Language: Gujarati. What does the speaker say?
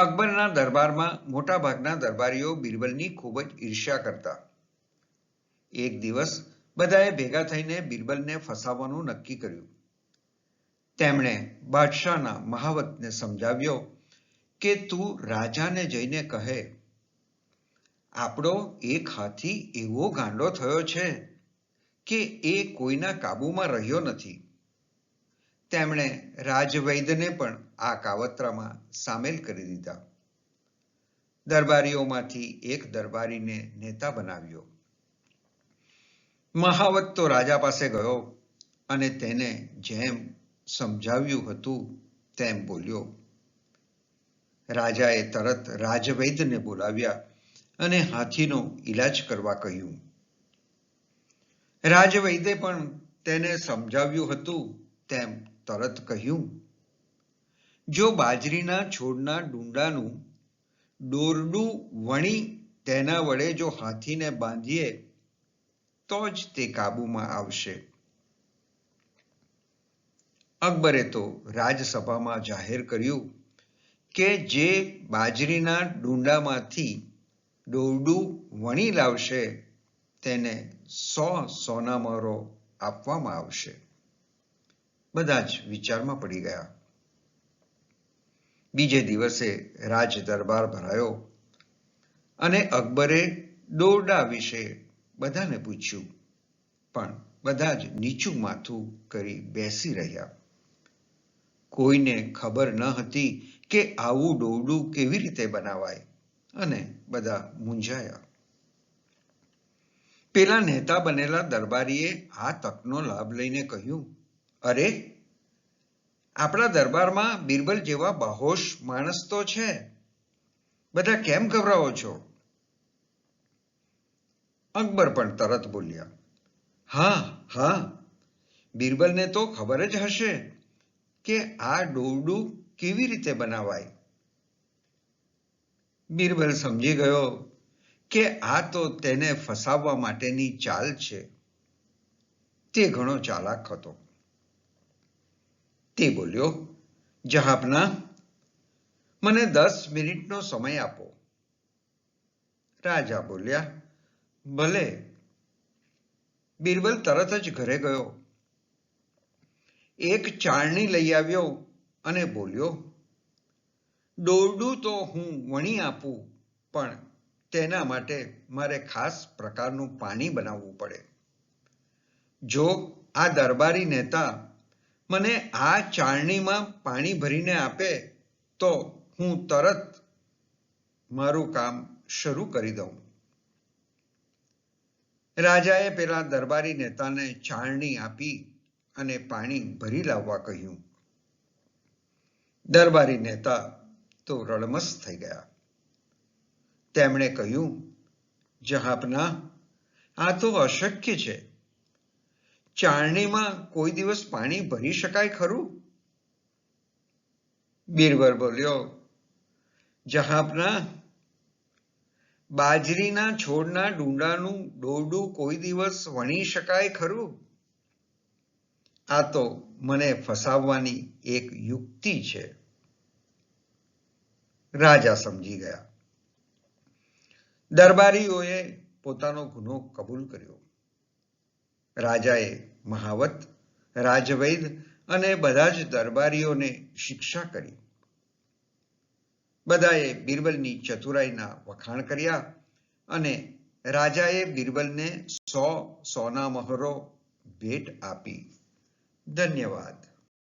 અકબરના દરબારમાં મોટાભાગના દરબારીઓ બિરબલની ખૂબ જ ઈર્ષ્યા કરતા. એક દિવસ બધાએ ભેગા થઈને બિરબલને ફસાવવાનું નક્કી કર્યું. તેમણે બાદશાહના મહાવતને સમજાવ્યો કે તું રાજાને જઈને કહે, આપણો એક હાથી એવો ગાંડો થયો છે કે એ કોઈના કાબુમાં રહ્યો નથી. તેમણે રાજવૈદને પણ આ કાવતરામાં સામેલ કરી દીધા. દરબારીઓમાંથી એક દરબારીને નેતા બનાવ્યો. મહાવત તો રાજા પાસે ગયો અને તેને જેમ સમજાવ્યું હતું તેમ બોલ્યો. રાજાએ તરત રાજવૈદને બોલાવ્યા અને હાથીનો ઈલાજ કરવા કહ્યું. રાજવૈદે પણ તેને સમજાવ્યું હતું તેમ તરત કહ્યું, જો બાજરીના છોડના ડુંડાનું દોરડું વણી તેના વડે જો હાથીને બાંધીએ, તો જ તે કાબુમાં આવશે. અકબરે તો રાજસભામાં જાહેર કર્યું કે જે બાજરીના ડુંડામાંથી દોરડું વણી લાવશે, તેને સો સોનામરો આપવામાં આવશે. બધા જ વિચારમાં પડી ગયા. બીજે દિવસે રાજ દરબાર ભરાયો અને અકબરે દોરડા વિશે બધાને પૂછ્યું. પણ બધા જ નીચું માથું કરી બેસી રહ્યા. કોઈને ખબર ન હતી કે આવું દોરડું કેવી રીતે બનાવાય અને બધા મૂંઝાયા. પેલા નેતા બનેલા દરબારીએ આ તકનો લાભ લઈને કહ્યું અરે, આપણા દરબારમાં બિરબલ જેવા બાહોશ માણસ તો છે. બધા કેમ ગભરાવો છો? અકબર પણ તરત બોલ્યા, હા હા, બિરબલને તો ખબર જ હશે કે આ દોરડું કેવી રીતે બનાવાય. બિરબલ સમજી ગયો કે આ તો તેને ફસાવવા માટેની ચાલ છે. તે ઘણો ચાલાક હતો. તે બોલ્યો, જહાપના, મને દસ મિનિટનો સમય આપો. રાજા બોલ્યા, ભલે. બિરબલ તરત જ ઘરે ગયો. એક ચાળણી લઈ આવ્યો અને બોલ્યો, દોરડું તો હું વણી આપું, પણ તેના માટે મારે ખાસ પ્રકારનું પાણી બનાવવું પડે. જો આ દરબારી નેતા મને આ ચાળણીમાં પાણી ભરીને આપે તો હું તરત મારું કામ શરૂ કરી દઉં. રાજાએ પેલા દરબારી નેતાને ચાળણી આપી અને પાણી ભરી લાવવા કહ્યું. દરબારી નેતા તો રળમસ થઈ ગયા. તેમણે કહ્યું, જહાપના, આ તો અશક્ય છે. ચાળણીમાં કોઈ દિવસ પાણી ભરી શકાય ખરું? બીરબલ બોલ્યો, જહાપના, બાજરીના છોડના ડુંડાનું દોરડું કોઈ દિવસ વણી શકાય ખરું? આ તો મને ફસાવવાની એક યુક્તિ છે. રાજા સમજી ગયા. દરબારીઓએ પોતાનો ગુનો કબૂલ કર્યો. રાજાએ મહાવત, રાજવૈદ અને બધા જ દરબારીઓને શિક્ષા કરી. બધાએ બિરબલની ચતુરાઈના વખાણ કર્યા અને રાજાએ બિરબલને સો સોના મહોરો ભેટ આપી. ધન્યવાદ.